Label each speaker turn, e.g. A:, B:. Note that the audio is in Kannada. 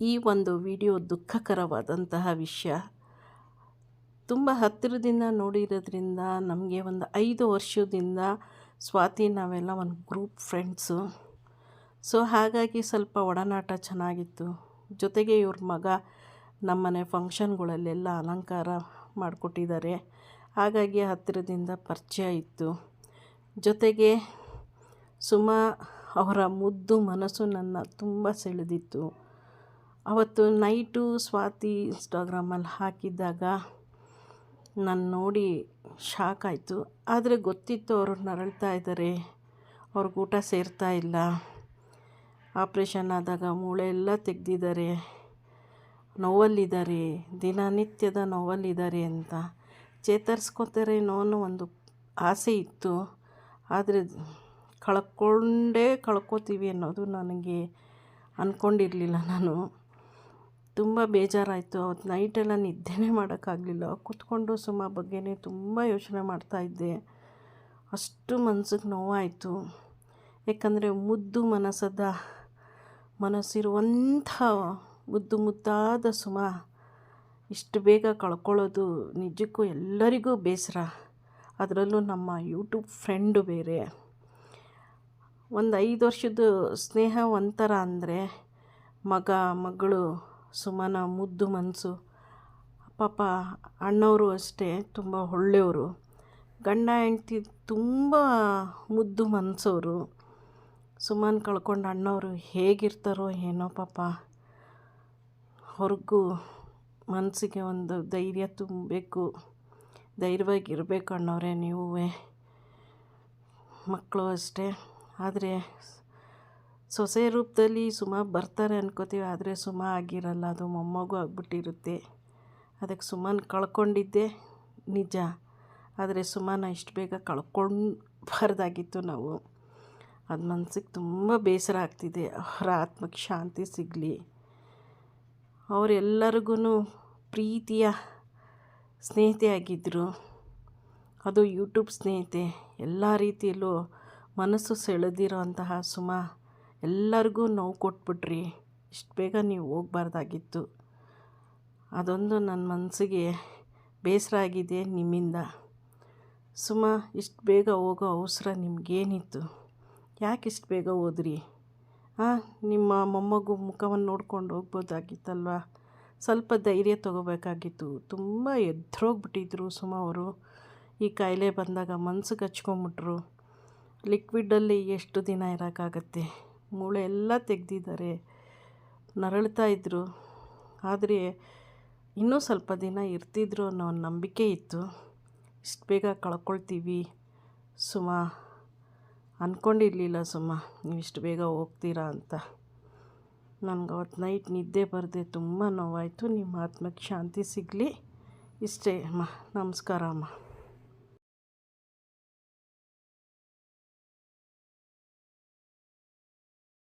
A: ಈ ಒಂದು ವಿಡಿಯೋ ದುಃಖಕರವಾದಂತಹ ವಿಷಯ. ತುಂಬ ಹತ್ತಿರದಿಂದ ನೋಡಿರೋದ್ರಿಂದ ನಮಗೆ ಒಂದು ಐದು ವರ್ಷದಿಂದ ಸ್ವಾತಿ ನಾವೆಲ್ಲ ಒಂದು ಗ್ರೂಪ್ ಫ್ರೆಂಡ್ಸು ಸೊ ಹಾಗಾಗಿ ಸ್ವಲ್ಪ ಒಡನಾಟ ಚೆನ್ನಾಗಿತ್ತು. ಜೊತೆಗೆ ಇವ್ರ ಮಗ ನಮ್ಮನೆ ಫಂಕ್ಷನ್ಗಳಲ್ಲೆಲ್ಲ ಅಲಂಕಾರ ಮಾಡಿಕೊಟ್ಟಿದ್ದಾರೆ. ಹಾಗಾಗಿ ಹತ್ತಿರದಿಂದ ಪರಿಚಯ ಇತ್ತು. ಜೊತೆಗೆ ಸುಮಾ ಅವರ ಮುದ್ದು ಮನಸ್ಸು ನನ್ನ ತುಂಬ ಸೆಳೆದಿತ್ತು. ಅವತ್ತು ನೈಟು ಸ್ವಾತಿ ಇನ್ಸ್ಟಾಗ್ರಾಮಲ್ಲಿ ಹಾಕಿದ್ದಾಗ ನಾನು ನೋಡಿ ಶಾಕ್ ಆಯಿತು. ಆದರೆ ಗೊತ್ತಿತ್ತು ಅವರು ನರಳ್ತಾ ಇದ್ದಾರೆ ಅವ್ರಿಗೆ ಊಟ ಸೇರ್ತಾ ಇಲ್ಲ. ಆಪ್ರೇಷನ್ ಆದಾಗ ಮೂಳೆ ಎಲ್ಲ ತೆಗೆದಿದ್ದಾರೆ. ನೋವಲ್ಲಿದ್ದಾರೆ. ದಿನನಿತ್ಯದ ನೋವಲ್ಲಿದ್ದಾರೆ ಅಂತ ಚೇತರಿಸ್ಕೋತಾರೇನೋ ಅನ್ನೋ ಒಂದು ಆಸೆ ಇತ್ತು. ಆದರೆ ಕಳ್ಕೊಂಡೇ ಕಳ್ಕೊತೀವಿ ಅನ್ನೋದು ನನಗೆ ಅಂದ್ಕೊಂಡಿರಲಿಲ್ಲ ನಾನು. ತುಂಬ ಬೇಜಾರಾಯಿತು. ಅವತ್ತು ನೈಟೆಲ್ಲ ನಿದ್ದೆನೇ ಮಾಡೋಕ್ಕಾಗಲಿಲ್ಲ. ಕೂತ್ಕೊಂಡು ಸುಮಾ ಬಗ್ಗೆನೇ ತುಂಬ ಯೋಚನೆ ಮಾಡ್ತಾಯಿದ್ದೆ ಅಷ್ಟು ಮನಸ್ಸಿಗೆ ನೋವಾಯಿತು. ಏಕೆಂದರೆ ಮುದ್ದು ಮನಸ್ಸದ ಮನಸ್ಸಿರುವಂಥ ಮುದ್ದು ಮುದ್ದಾದ ಸುಮಾ ಇಷ್ಟು ಬೇಗ ಕಳ್ಕೊಳ್ಳೋದು ನಿಜಕ್ಕೂ ಎಲ್ಲರಿಗೂ ಬೇಸರ. ಅದರಲ್ಲೂ ನಮ್ಮ ಯೂಟ್ಯೂಬ್ ಫ್ರೆಂಡು ಬೇರೆ. ಒಂದು ಐದು ವರ್ಷದ ಸ್ನೇಹ ಒಂಥರ ಅಂದರೆ ಮಗ, ಮಗಳು ಸುಮನ ಮುದ್ದು ಮನಸ್ಸು ಪಾಪ ಅಣ್ಣವರು ಅಷ್ಟೇ, ತುಂಬ ಒಳ್ಳೆಯವರು. ಗಂಡ ಹೆಂಡ್ತಿ ತುಂಬ ಮುದ್ದು ಮನಸ್ಸವರು ಸುಮನ್ ಕಳ್ಕೊಂಡು ಅಣ್ಣವರು ಹೇಗಿರ್ತಾರೋ ಏನೋ ಪಾಪ. ಹೊರಗೂ ಮನಸ್ಸಿಗೆ ಒಂದು ಧೈರ್ಯ ತುಂಬಬೇಕು. ಧೈರ್ಯವಾಗಿ ಇರಬೇಕು ಅಣ್ಣವರೇ ನೀವು ಮಕ್ಕಳು ಅಷ್ಟೇ. ಆದರೆ ಸೊಸೆ ರೂಪದಲ್ಲಿ ಸುಮ ಬರ್ತಾರೆ ಅನ್ಕೋತೀವಿ, ಆದರೆ ಸುಮಾ ಆಗಿರಲ್ಲ, ಅದು ಮೊಮ್ಮಗು ಆಗಿಬಿಟ್ಟಿರುತ್ತೆ. ಅದಕ್ಕೆ ಸುಮನ್ ಕಳ್ಕೊಂಡಿದ್ದೆ, ನಿಜ. ಆದರೆ ಸುಮಾನ ಇಷ್ಟು ಬೇಗ ಕಳ್ಕೊಳ್ಬಾರ್ದಾಗಿತ್ತು ನಾವು. ಅದು ಮನಸ್ಸಿಗೆ ತುಂಬ ಬೇಸರ ಆಗ್ತಿದೆ, ಅವರ ಆತ್ಮಕ್ಕೆ ಶಾಂತಿ ಸಿಗಲಿ. ಅವರೆಲ್ಲರಿಗೂ ಪ್ರೀತಿಯ ಸ್ನೇಹಿತೆಯಾಗಿದ್ದರು ಅದು ಯೂಟ್ಯೂಬ್ ಸ್ನೇಹಿತೆ, ಎಲ್ಲ ರೀತಿಯಲ್ಲೂ ಮನಸ್ಸು ಸೆಳೆದಿರೋ ಅಂತಹ ಸುಮಾ ಎಲ್ಲರಿಗೂ ನೋವು ಕೊಟ್ಬಿಟ್ರಿ. ಇಷ್ಟು ಬೇಗ ನೀವು ಹೋಗ್ಬಾರ್ದಾಗಿತ್ತು. ಅದೊಂದು ನನ್ನ ಮನಸ್ಸಿಗೆ ಬೇಸರ ಆಗಿದೆ ನಿಮ್ಮಿಂದ. ಸುಮಾ, ಇಷ್ಟು ಬೇಗ ಹೋಗೋ ಅವಸರ ನಿಮಗೇನಿತ್ತು? ಯಾಕೆ ಇಷ್ಟು ಬೇಗ ಹೋದ್ರಿ? ಹಾಂ ನಿಮ್ಮ ಮೊಮ್ಮಗು ಮುಖವನ್ನು ನೋಡ್ಕೊಂಡು ಹೋಗ್ಬೋದಾಗಿತ್ತಲ್ವ? ಸ್ವಲ್ಪ ಧೈರ್ಯ ತೊಗೋಬೇಕಾಗಿತ್ತು. ತುಂಬ ಎದ್ರೋಗ್ಬಿಟ್ಟಿದ್ರು ಸುಮಾ ಅವರು. ಈ ಕಾಯಿಲೆ ಬಂದಾಗ ಮನ್ಸಿಗೆ ಹಚ್ಕೊಂಬಿಟ್ರು ಲಿಕ್ವಿಡಲ್ಲಿ ಎಷ್ಟು ದಿನ ಇರೋಕ್ಕಾಗತ್ತೆ ಮೂಳೆ ಎಲ್ಲ ತೆಗೆದಿದ್ದಾರೆ. ನರಳ್ತಾ ಇದ್ದರು ಆದರೆ ಇನ್ನೂ ಸ್ವಲ್ಪ ದಿನ ಇರ್ತಿದ್ರು ಅನ್ನೋ ಒಂದು ನಂಬಿಕೆ ಇತ್ತು. ಇಷ್ಟು ಬೇಗ ಕಳ್ಕೊಳ್ತೀವಿ ಸುಮ. ಅಂದ್ಕೊಂಡಿರಲಿಲ್ಲ ಸುಮ, ನೀವು ಇಷ್ಟು ಬೇಗ ಹೋಗ್ತೀರಾ ಅಂತ. ನನಗೆ ಅವತ್ತು ನೈಟ್ ನಿದ್ದೆ ಬರದೆ ತುಂಬ ನೋವಾಯಿತು. ನಿಮ್ಮ ಆತ್ಮಕ್ಕೆ ಶಾಂತಿ ಸಿಗಲಿ. ಇಷ್ಟೇ ಅಮ್ಮ. ನಮಸ್ಕಾರ ಅಮ್ಮ.